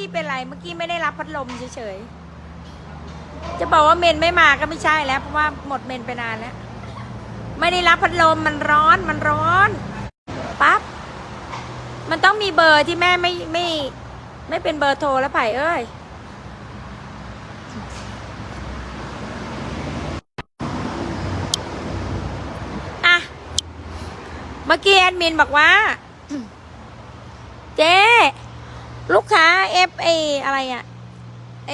กี้เป็นไรเมื่อกี้ไม่ได้รับพัดลมเฉยๆ จะบอกว่าเมนไม่มาก็ไม่ใช่แล้ว เพราะว่าหมดเมนไปนานแล้ว ไม่ได้รับพัดลมมันร้อนมันร้อนปั๊บมันต้องมีเบอร์ที่แม่ไม่ไม่ ไม่เป็นเบอร์โทรแล้วไผ่เอ้ยอะเมื่อกี้แอดมินบอกว่า เจ๊ ลูกค้าเอฟไออะไรอะไอ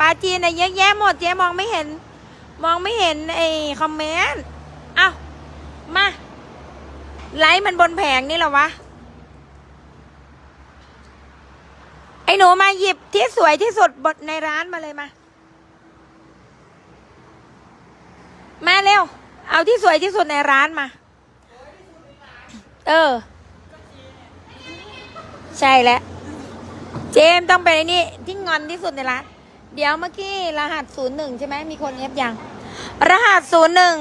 ปลาจีนอะเยอะแยะหมดเจ๊มองไม่เห็น มองไม่เห็นไอคอมเมนต์เอ้ามาไลฟ์มันบนแผงนี่เหรอวะไอ้หนูมาหยิบที่สวยที่สุดบนในร้านมาเลยมา มาเร็ว เอาที่สวยที่สุดในร้านมา เออ ใช่แล้ว เจมต้องเป็นไอ้นี่ที่งอนที่สุดในร้านเดี๋ยวเมื่อกี้รหัสศูนย์หนึ่งใช่ไหมมีคนเอฟยัง รหัสศูนย์หนึ่ง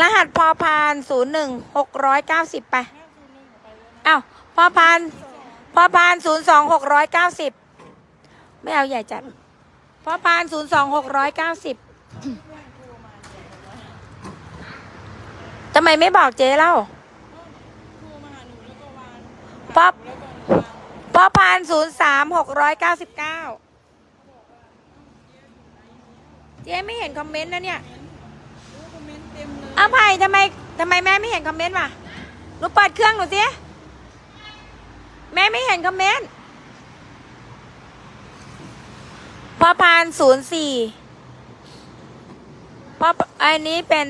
รหัสพอพานศูนย์หนึ่งหกร้อยเก้าสิบไปอ้าวพอพานพอพานศูนย์สองหกร้อยเก้าสิบไม่เอาใหญ่จัดพอพานศูนย์สองหกร้อยเก้าสิบทำไมไม่บอกเจ๊เล่าพอ พอพานศูนย์สามหกร้อยเก้าสิบเก้าเจ๊ไม่เห็นคอมเมนต์นะเนี่ยคอมเมนต์เต็มเลยอ้าวไผ่ทำไมทำไมแม่ไม่เห็นคอมเมนต์วะหนูเปิดเครื่องหนูสิแม่ไม่เห็นคอมเมนต์พอพานศูนย์สี่พออันนี้เป็น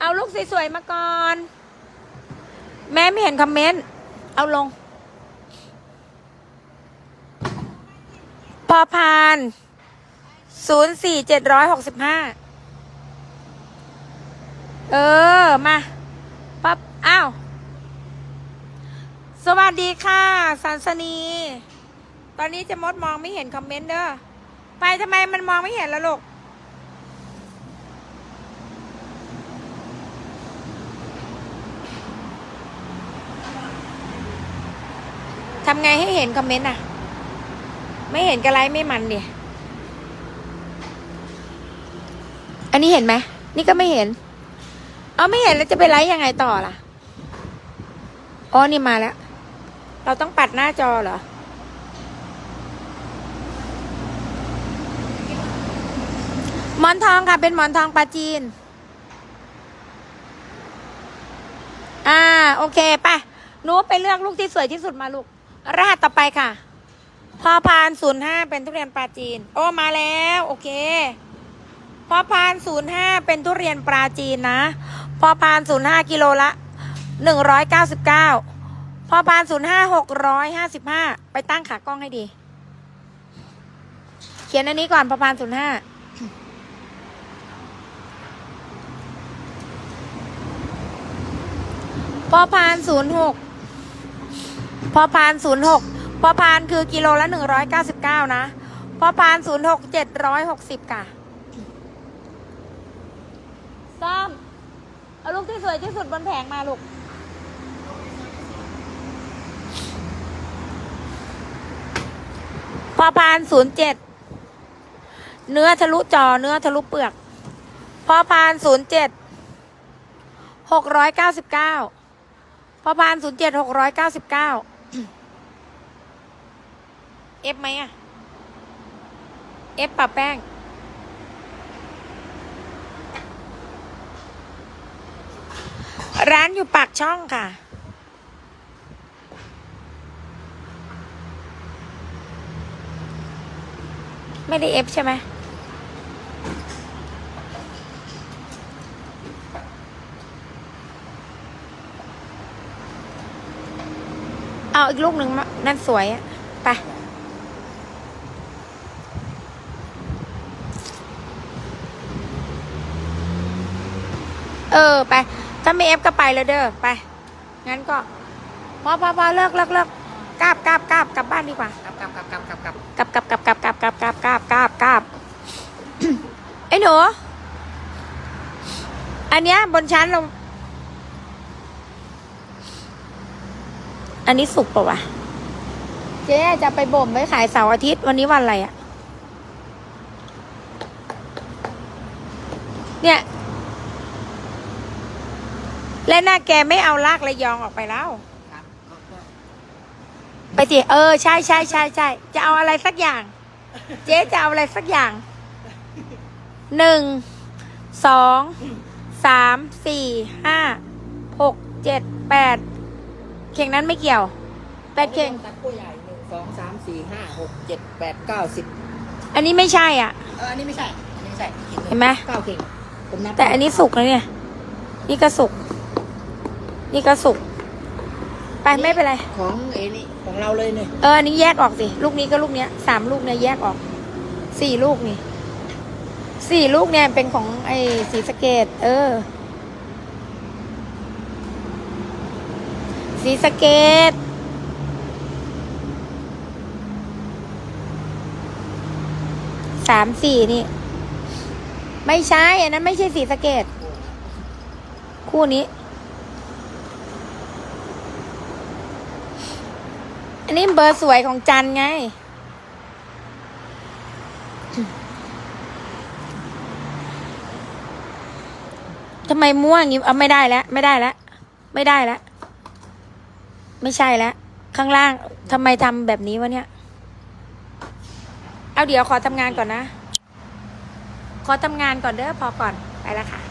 เอาลูกสวยๆมาก่อน แม่ไม่เห็นคอมเมนต์ เอาลง พอพานศูนย์สี่เจ็ดร้อยหกสิบห้าเออ มาปั๊บอ้าว สวัสดีค่ะสันสนี ตอนนี้จะมดมองไม่เห็นคอมเมนต์เด้อ ไปทำไมมันมองไม่เห็นละลูกทำไงให้เห็นคอมเมนต์อะ ไม่เห็นกระไรไม่มันเนี่ยอันนี้เห็นไหมนี่ก็ไม่เห็น เอาไม่เห็นแล้วจะไปไลฟ์ยังไงต่อล่ะอ๋อนี่มาแล้ว เราต้องปัดหน้าจอเหรอหมอนทองค่ะ เป็นหมอนทองปลาจีน อ่า โอเคไปหนูไปเลือกลูกที่สวยที่สุดมาลูกรหัสต่อไปค่ะ พอพานศูนย์ห้าเป็นทุเรียนปลาจีน โอ้มาแล้ว โอเค พอพานศูนย์ห้าเป็นทุเรียนปลาจีนนะ พอพานศูนย์ห้ากิโลละหนึ่งร้อยเก้าสิบเก้าพอพานศูนย์ห้าหกร้อยห้าสิบห้าไปตั้งขากล้องให้ดี เขียนอันนี้ก่อนพอพานศูนย์ห้าพอพานศูนย์หกพอพานศูนย์หก พอพานคือกิโลละหนึ่งร้อยเก้าสิบเก้านะ พอพานศูนย์หกเจ็ดร้อยหกสิบค่ะซ้อมเอาลูกที่สวยที่สุดบนแผงมาลูก พอพานศูนย์เจ็ดเนื้อทะลุจอเนื้อทะลุเปลือก พอพานศูนย์เจ็ดหกร้อยเก้าสิบเก้าพอพานศูนย์เจ็ดหกร้อยเก้าสิบเก้า เอฟไหมอะเอฟปะแป้ง ร้านอยู่ปากช่องค่ะ ไม่ได้เอฟใช่ไหมเอาอีกลูกหนึ่งนั่นสวยอะไป เออไป ถ้าไม่เอฟก็ไปเลยเด้อไป งั้นก็ พอพอพอเลิกเลิกเลิกกราบกราบกราบกลับบ้านดีกว่ากับกับกับกับกับกับกลับกลับกลับกลับกลับกลับกลับกลับกลับกลับไอ้หนู อันเนี้ยบนชั้นเราอันนี้สุกปะวะเจเจ๊จะไปบ่มไว้ขายเสาร์อาทิตย์วันนี้วันอะไรอะเนี่ย และหน้าแกไม่เอาลากระยองออกไปแล้ว ครับก็ก็ไปสิเออใช่ใช่ใช่ใช่จะเอาอะไรสักอย่าง เจ๊จะเอาอะไรสักอย่างหนึ่งสองสามสี่ห้าหกเจ็ดแปดเข่งนั้นไม่เกี่ยวแปดเข่ง ตัดกล้วยใหญ่หนึ่งสองสามสี่ห้าหกเจ็ดแปดเก้าสิบอันนี้ไม่ใช่อะ เอออันนี้ไม่ใช่ อันนี้ไม่ใช่เห็นไหม เก้าเข่งผมนับแต่อันนี้สุกแล้วเนี่ย นี่ก็สุก นี่ก็สุก ไปไม่เป็นไร ของเอนี่ของเราเลยเนี่ยเอออันนี้แยกออกสิ ลูกนี้ก็ลูกเนี้ยสามลูกเนี่ยแยกออก สี่ลูกนี่ สี่ลูกเนี่ยเป็นของไอ้สีสะเกต เออ สีสะเกตสามสี่นี่ ไม่ใช่อันนั้นไม่ใช่สีสะเกต คู่นี้ อันนี้เบอร์สวยของจันไง ทำไมม่วงงี้เอาไม่ได้แล้ว ไม่ได้แล้ว ไม่ได้แล้ว ไม่ใช่แล้ว ข้างล่างทำไมทำแบบนี้วะเนี่ย เอาเดี๋ยวขอทำงานก่อนนะ ขอทำงานก่อนเด้อพอก่อน ไปแล้วค่ะ